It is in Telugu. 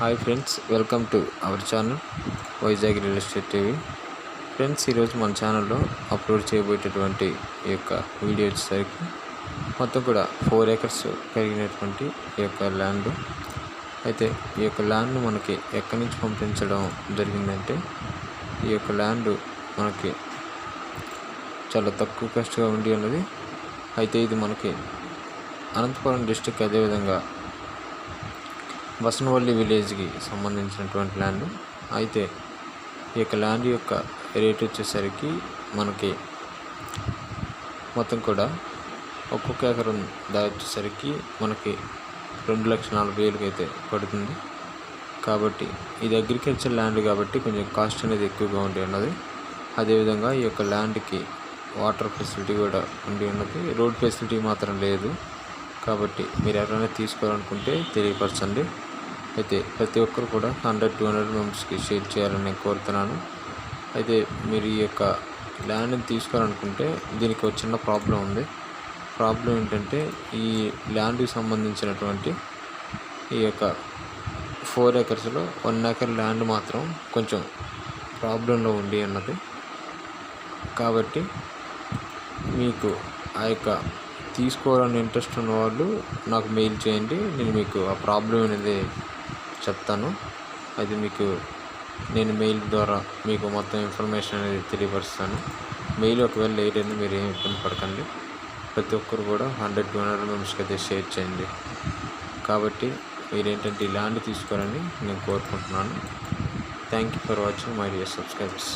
Hi friends welcome to our channel Vizag real estate TV. Friends ఈరోజు మన ఛానల్లో అప్లోడ్ చేయబోయేటటువంటి ఈ యొక్క వీడియో వచ్చేసరికి మొత్తం కూడా ఫోర్ ఏకర్స్ కలిగినటువంటి ఈ యొక్క ల్యాండ్ అయితే ఈ యొక్క ల్యాండ్ మనకి ఎక్కడి నుంచి పంపించడం జరిగిందంటే ఈ యొక్క ల్యాండ్ మనకి చాలా తక్కువ కాస్ట్గా ఉండి ఉన్నది. అయితే ఇది మనకి అనంతపురం డిస్టిక్ అదేవిధంగా బసనవల్లి విలేజ్కి సంబంధించినటువంటి ల్యాండ్. అయితే ఈ యొక్క ల్యాండ్ యొక్క రేట్ వచ్చేసరికి మనకి మొత్తం కూడా ఒక్కొక్క ఎకరం దా వచ్చేసరికి మనకి రెండు లక్షల నలభై వేలకి అయితే పడుతుంది. కాబట్టి ఇది అగ్రికల్చర్ ల్యాండ్ కాబట్టి కొంచెం కాస్ట్ అనేది ఎక్కువగా ఉండి ఉన్నది. అదేవిధంగా ఈ యొక్క ల్యాండ్కి వాటర్ ఫెసిలిటీ కూడా ఉండి ఉన్నది. రోడ్ ఫెసిలిటీ మాత్రం లేదు. కాబట్టి మీరు ఎవరైనా తీసుకోవాలనుకుంటే తెలియపరచండి. అయితే ప్రతి ఒక్కరు కూడా హండ్రెడ్ టూ హండ్రెడ్ మెంబర్స్కి షేర్ చేయాలని నేను కోరుతున్నాను. అయితే మీరు ఈ యొక్క ల్యాండ్ని తీసుకోవాలనుకుంటే దీనికి ఒక చిన్న ప్రాబ్లం ఉంది. ప్రాబ్లం ఏంటంటే ఈ ల్యాండ్కి సంబంధించినటువంటి ఈ యొక్క ఫోర్ ఎకర్స్లో వన్ ఏకర్ ల్యాండ్ మాత్రం కొంచెం ప్రాబ్లంలో ఉండి అన్నది. కాబట్టి మీకు ఆ యొక్క తీసుకోవాలని ఇంట్రెస్ట్ ఉన్న వాళ్ళు నాకు మెయిల్ చేయండి. నేను మీకు ఆ ప్రాబ్లం అనేది చెప్తాను. అది మీకు నేను మెయిల్ ద్వారా మీకు మొత్తం ఇన్ఫర్మేషన్ అనేది తెలియపరుస్తాను. మెయిల్ ఒకవేళ లేట్ అయింది మీరు ఏమి ఇబ్బంది పడకండి. ప్రతి ఒక్కరు కూడా హండ్రెడ్ టూ హండ్రెడ్ మెంబర్స్కి అయితే షేర్ చేయండి. కాబట్టి మీరేంటంటే ఇలాంటి ల్యాండ్ తీసుకోవాలని నేను కోరుకుంటున్నాను. Thank you for watching my dear subscribers.